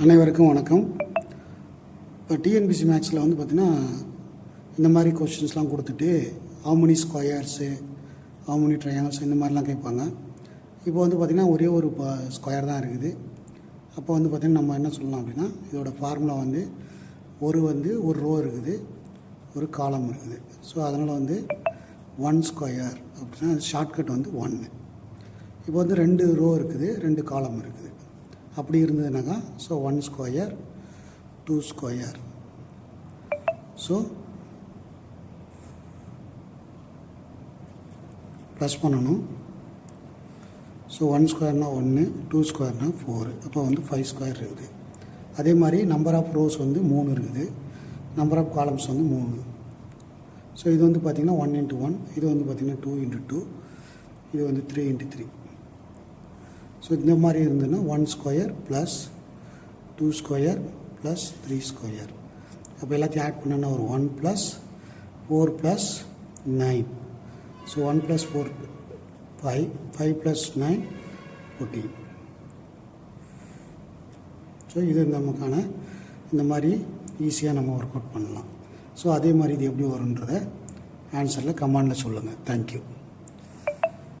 அனைவருக்கும் வணக்கம். இப்போ டிஎன்பிசி மேட்ச்சில் வந்து பார்த்திங்கன்னா இந்த மாதிரி கொஷின்ஸ்லாம் கொடுத்துட்டு how ஸ்கொயர்ஸு how ட்ரையாங்கல்ஸ் இந்த மாதிரிலாம் கேட்பாங்க. இப்போ வந்து பார்த்திங்கன்னா ஒரே ஒரு ஸ்கொயர் தான் இருக்குது. அப்போ வந்து பார்த்திங்கன்னா நம்ம என்ன சொல்லலாம் அப்படின்னா இதோட ஃபார்முலா வந்து ஒரு வந்து ஒரு ரோ இருக்குது ஒரு காலம் இருக்குது. ஸோ அதனால் வந்து ஒன் ஸ்கொயர் அப்படின்னா ஷார்ட்கட் வந்து ஒன்று இப்போ வந்து ரெண்டு ரோ இருக்குது ரெண்டு காலம் இருக்குது. அப்படி இருந்ததுனாக்கா so one square two square so plus பண்ணணும். ஸோ ஒன் ஸ்கொயர்னால் ஒன்று டூ ஸ்கொயர்னால் ஃபோரு அப்போ வந்து ஃபைவ் ஸ்கொயர் இருக்குது. அதே மாதிரி நம்பர் ஆஃப் ரோஸ் வந்து மூணு இருக்குது. நம்பர் ஆஃப் காலம்ஸ் வந்து மூணு. ஸோ இது வந்து பார்த்திங்கன்னா ஒன் இன்ட்டு ஒன் இது வந்து பார்த்திங்கன்னா டூ இன்ட்டு டூ இது வந்து த்ரீ இன்ட்டு த்ரீ ஸோ இந்த மாதிரி இருந்ததுன்னா one square plus two square plus three square அப்போ எல்லாத்தையும் ஆட் பண்ணோன்னா ஒரு one plus four plus nine so one plus four five five plus nine fourteen so இது நமக்கான இந்த மாதிரி ஈஸியாக நம்ம ஒர்க் அவுட் பண்ணலாம். ஸோ அதே மாதிரி இது எப்படி வரும்ன்றதை ஆன்சரில் கமாண்டில் சொல்லுங்கள் தேங்க்யூ